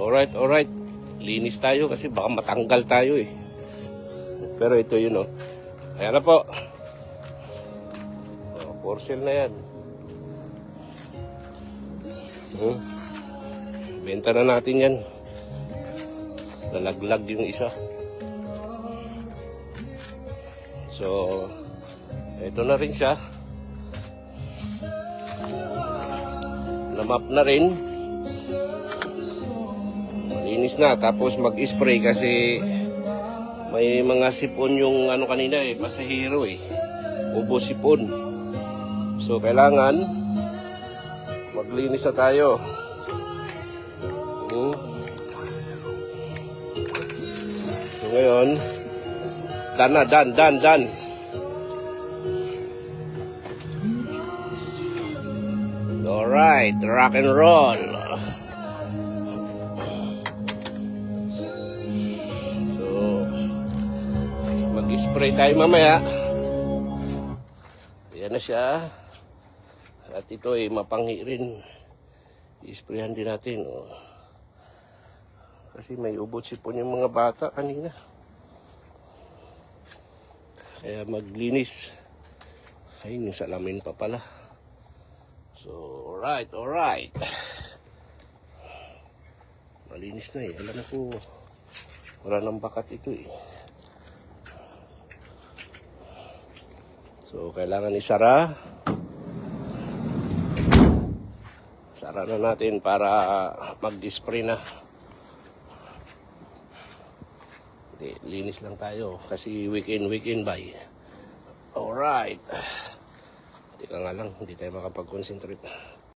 Alright, alright. Linis tayo kasi baka matanggal tayo eh. Pero ito yun oh. Ayan na po. Oh, porcel na yan. Hmm. Benta na natin yan. Nalaglag yung isa. So, ito na rin siya. Namap na rin. Malinis na. Tapos mag-spray kasi may mga sipon yung ano kanina eh, pasahero eh. Ubo sipon. So, kailangan maglinis na tayo. Hmm. So, ngayon, dan na, dan, dan, dan. Alright, rock and roll. Mag-spray tayo mamaya. Ayan na siya. At ito ay mapanghi rin. I-sprayan din natin. Oh. Kasi may ubot sipon yung mga bata kanina. Kaya maglinis. Ayun, yung salamin pa pala. So, alright, alright. Malinis na eh. Alam na po, wala nang bakat ito eh. So, kailangan isara. Sara na natin para mag-spray na. Hindi, linis lang tayo kasi weekend, weekend by. Alright. Teka nga lang, hindi tayo makapag-concentrate.